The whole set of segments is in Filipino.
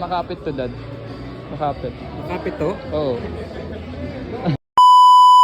Makapit to dad. Makapit. Makapit to? Oo.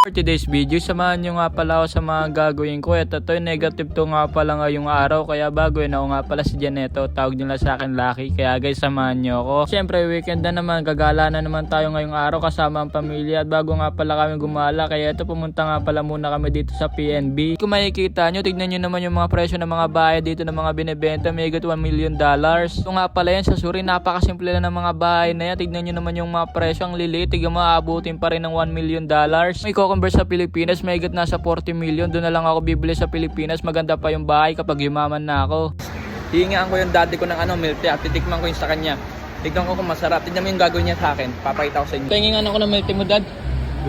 For today's video, samahan nyo nga pala ako sa mga gagawin ko. Ito to, negative to nga pala ngayong araw. Kaya bago yun ako nga pala si Janeto. Tawag nila sa akin Lucky. Kaya guys, samahan nyo ako. Siyempre, weekend na naman. Gagala na naman tayo ngayong araw kasama ang pamilya. At bago nga pala kami gumala. Kaya ito, pumunta nga pala muna kami dito sa PNB. Kung makikita nyo, tignan nyo naman yung mga presyo ng mga bahay dito ng mga binibenta. May higit 1 million dollars. Ito nga pala yan sa Suri. Napakasimple lang ng mga bahay na yan. Tignan nyo naman yung mga presyo. Ang liliit. Tignan mo, aabutin pa rin ng 1 million dollars. May kukumber sa Pilipinas. May higit nasa 40 million. Doon na lang ako bibili sa Pilipinas. Maganda pa yung bahay kapag yumaman na ako. Hihingaan ko yung daddy ko ng ano, milk tea at titikman ko yung sa kanya. Tignan ko kung masarap. Tignan mo yung gagawin niya sa akin. Papakita ko sa inyo. Tingin ano ko ng milk tea mo, dad.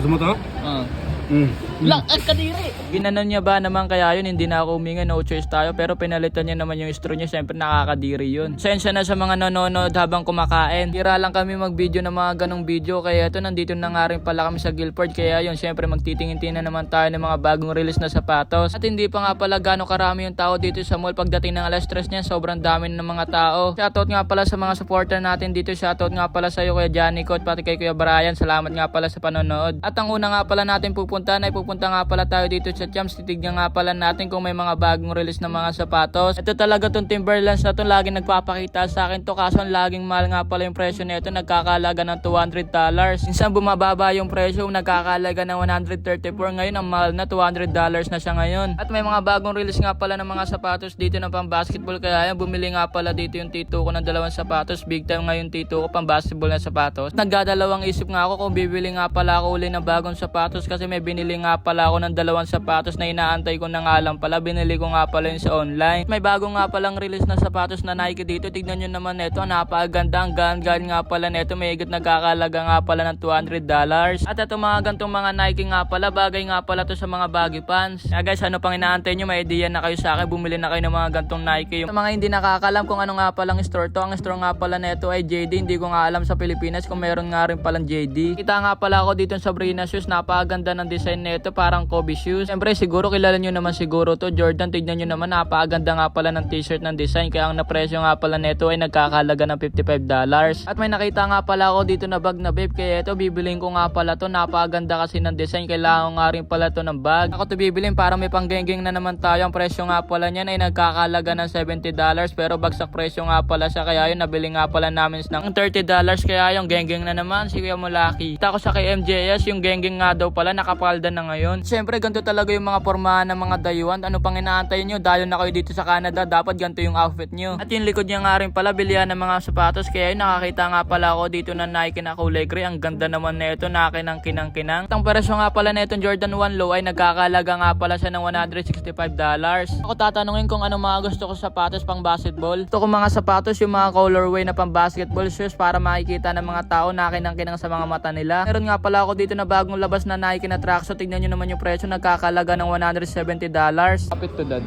Gusto mo to? Ah. Mm. Lang at kadiri. Ginanon niya ba naman kaya yun hindi na ako huminga no choice tayo pero pinalitan niya naman yung straw niya siyempre nakakadiri yun. Sensya na sa mga nanonood habang kumakain. Tira lang kami mag-video ng mga ganong video kaya ito nandito na nga rin pala kami sa Guilford kaya yun siyempre magtitingin-tingin na naman tayo ng mga bagong release na sapatos. At hindi pa nga pala gano'ng karami yung tao dito sa mall pagdating ng alas 3 niya sobrang dami ng mga tao. Shoutout nga pala sa mga supporter natin dito. Shoutout nga pala sa iyo Kuya Johnny Code pati kay Kuya Brian. Salamat nga pala sa panonood. At ang una nga pala natin pupuntahan ay pupunta nga pala tayo dito sa Champs. Titignan nga pala natin kung may mga bagong release na mga sapatos. Ito talaga tong Timberlands na to laging nagpapakita sa akin to kaso ang laging mahal nga pala yung presyo nito nagkakalaga ng 200 dollars. Minsan bumababa yung presyo nagkakalaga ng 134 ngayon ang mahal na 200 dollars na siya ngayon. At may mga bagong release nga pala ng mga sapatos dito ng pang basketball kaya yan bumili nga pala dito yung tito ko ng dalawang sapatos. Big time ngayon tito ko pang basketball na sapatos. Nagdadalawang isip nga ako kung bibili nga pala ako uli ng bagong sapatos kasi may binili nga pala ako ng dalawang sapatos na inaantay ko na nga lang pala. Binili ko nga pala yun sa online. May bago nga palang release na sapatos na Nike dito. Tignan nyo naman neto. Napakaganda. Ang gaan nga pala neto. May higit nagkakalaga nga pala ng 200 dollars. At ito mga gantong mga Nike nga pala. Bagay nga pala to sa mga baggy pants. Kaya guys, ano pang inaantay nyo? May idea na kayo sa akin. Bumili na kayo ng mga gantong Nike. Yung sa mga hindi nakakalam kung ano nga palang store to. Ang store nga pala neto ay JD. Hindi ko nga alam sa Pilipinas kung meron nga rin palang JD. Kita nga pala ako dito sa Sabrina Shoes. Napakaganda ng design neto. Parang Kobe shoes. Siyempre siguro kilala nyo naman siguro to. Jordan, tignan nyo naman. Napakaganda nga pala ng t-shirt ng design. Kaya ang napresyo nga pala neto ay nagkakalaga ng 55 dollars. At may nakita nga pala ako dito na bag na babe. Kaya ito bibiling ko nga pala to. Napakaganda kasi ng design. Kailangan nga rin pala to ng bag. Ako to bibiling para may panggenggeng na naman tayo. Ang presyo nga pala niyan ay nagkakalaga ng 70 dollars. Pero bagsak presyo nga pala siya. Kaya yun nabili nga pala namin ng 30 dollars. Kaya yung genggeng na naman. Si Kuya Mulaki. Kita ko sa kay yung genggeng nga daw pala nakapalda na ngayon. Siyempre ganito talaga yung mga pormahan ng mga dayuhan. Ano pang inaantay nyo? Dayon na kayo dito sa Canada. Dapat ganito yung outfit nyo. At yung likod niya nga rin pala bilihan ng mga sapatos. Kaya yun nakakita nga pala ako dito na Nike na kulay gray. Ang ganda naman nito. Nakinang kinang kinang. Ang presyo nga pala nito Jordan 1 Low ay nagkakalaga nga pala siya ng 165 dollars. Ako tatanungin kung ano mga gusto ko sa sapatos pang basketball. Ito kong mga sapatos yung mga colorway na pang basketball shoes para makikita ng mga tao na kinang kinang sa mga mata nila. Meron nga pala ako dito na bagong labas na Nike na tracksuit. Tignan nyo naman yung presyo. Nagkakalaga ng 170 dollars. Kapit to dad.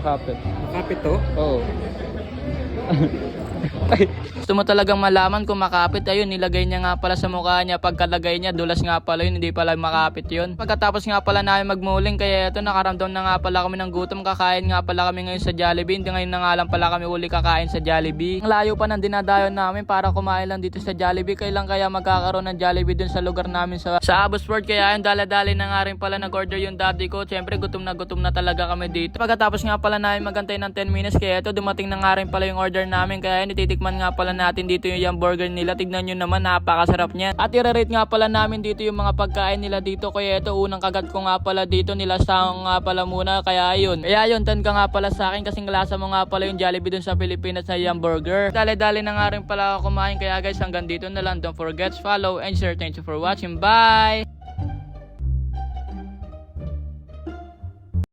Makapit. Makapit to? Oo. Gusto mo talagang malaman kung makapit. Ayun nilagay niya nga pala sa mukha niya. Pagkalagay niya dulas nga pala yun. Hindi pala makapit yun. Pagkatapos nga pala namin magmuling kaya ito nakaramdam na nga pala kami ng gutom. Kakain nga pala kami ngayon sa Jollibee. Hindi ngayon na nga lang pala kami uli kakain sa Jollibee. Ang layo pa ng dinadayon namin para kumain lang dito sa Jollibee. Kailan kaya magkakaroon ng Jollibee dun sa lugar namin sa, sa Abbotsford? Kaya yun dala-dali na nga rin pala nag-order yung daddy ko. Syempre gutom na gutom na talaga kami dito. Pagkatapos nga pala namin magantay ng 10 minutes kaya ito dumating na nga rin pala yung order namin. Kaya ititikman nga pala natin dito yung burger nila. Tignan nyo naman napakasarap niya at i-rate nga pala namin dito yung mga pagkain nila dito. Kaya ito unang kagat ko nga pala dito nilasang nga pala muna. Kaya yun kaya yun 10 ka nga pala sa akin kasing lasa mo nga pala yung Jollibee dun sa Pilipinas na yung burger. Dali-dali na nga rin pala ako kumain. Kaya guys hanggang dito na lang. Don't forget to follow and share. Thank you for watching. Bye